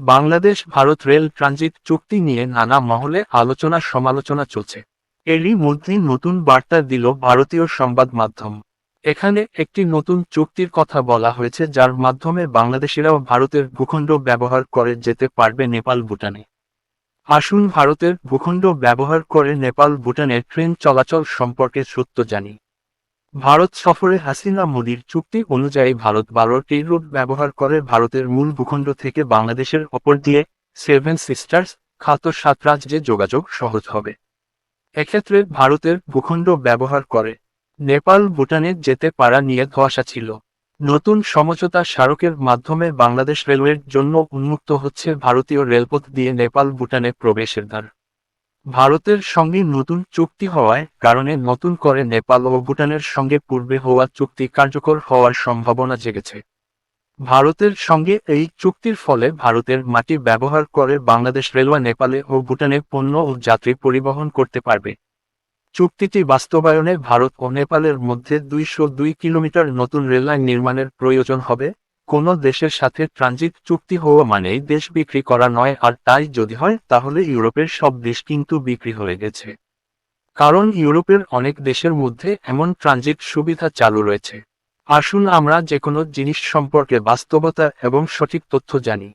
Bangladesh Bharat rail transit চুক্তি নিয়ে নানা মহলে আলোচনা সমালোচনা চলছে। এরই মধ্যে নতুন বার্তা দিল ভারতীয় সংবাদ মাধ্যম। এখানে একটি নতুন চুক্তির কথা বলা হয়েছে যার মাধ্যমে বাংলাদেশিরাও ভারতের ভূখণ্ড ব্যবহার করে যেতে পারবে নেপাল ভুটানে। আসুন ভারতের ভূখণ্ড ব্যবহার করে নেপাল ভুটানে ট্রেন চলাচল সম্পর্কে সত্য জানি। ভারত সফরে হাসিনা মোদির চুক্তি অনুযায়ী ভারত বারো বারোটি রুট ব্যবহার করে ভারতের মূল ভূখণ্ড থেকে বাংলাদেশের ওপর দিয়ে সেভেন সিস্টার্স খাত সাত রাজ্যে যোগাযোগ সহজ হবে। এক্ষেত্রে ভারতের ভূখণ্ড ব্যবহার করে নেপাল ভুটানে যেতে পারা নিয়ে ধোয়াশা ছিল। নতুন সমঝোতা স্মারকের মাধ্যমে বাংলাদেশ রেলওয়ের জন্য উন্মুক্ত হচ্ছে ভারতীয় রেলপথ দিয়ে নেপাল ভুটানে প্রবেশের দ্বার। ভারতের সঙ্গে নতুন চুক্তি হওয়ায় কারণে নতুন করে নেপাল ও ভুটানের সঙ্গে পূর্বে হওয়া চুক্তি কার্যকর হওয়ার সম্ভাবনা জেগেছে। ভারতের সঙ্গে এই চুক্তির ফলে ভারতের মাটি ব্যবহার করে বাংলাদেশ রেলওয়ে নেপালে ও ভুটানে পণ্য ও যাত্রী পরিবহন করতে পারবে। চুক্তিটি বাস্তবায়নে ভারত ও নেপালের মধ্যে দুইশো দুই কিলোমিটার নতুন রেললাইন নির্মাণের প্রয়োজন হবে। কোনো দেশের সাথে ট্রানজিট চুক্তি হওয়া মানেই দেশ বিক্রি করা নয়, আর তাই যদি হয়, তাহলে ইউরোপের সব দেশ কিন্তু বিক্রি হয়ে গেছে। কারণ ইউরোপের অনেক দেশের মধ্যে এমন ট্রানজিট সুবিধা চালু রয়েছে। আসুন আমরা যে কোনো জিনিস সম্পর্কে বাস্তবতা এবং সঠিক তথ্য জানি।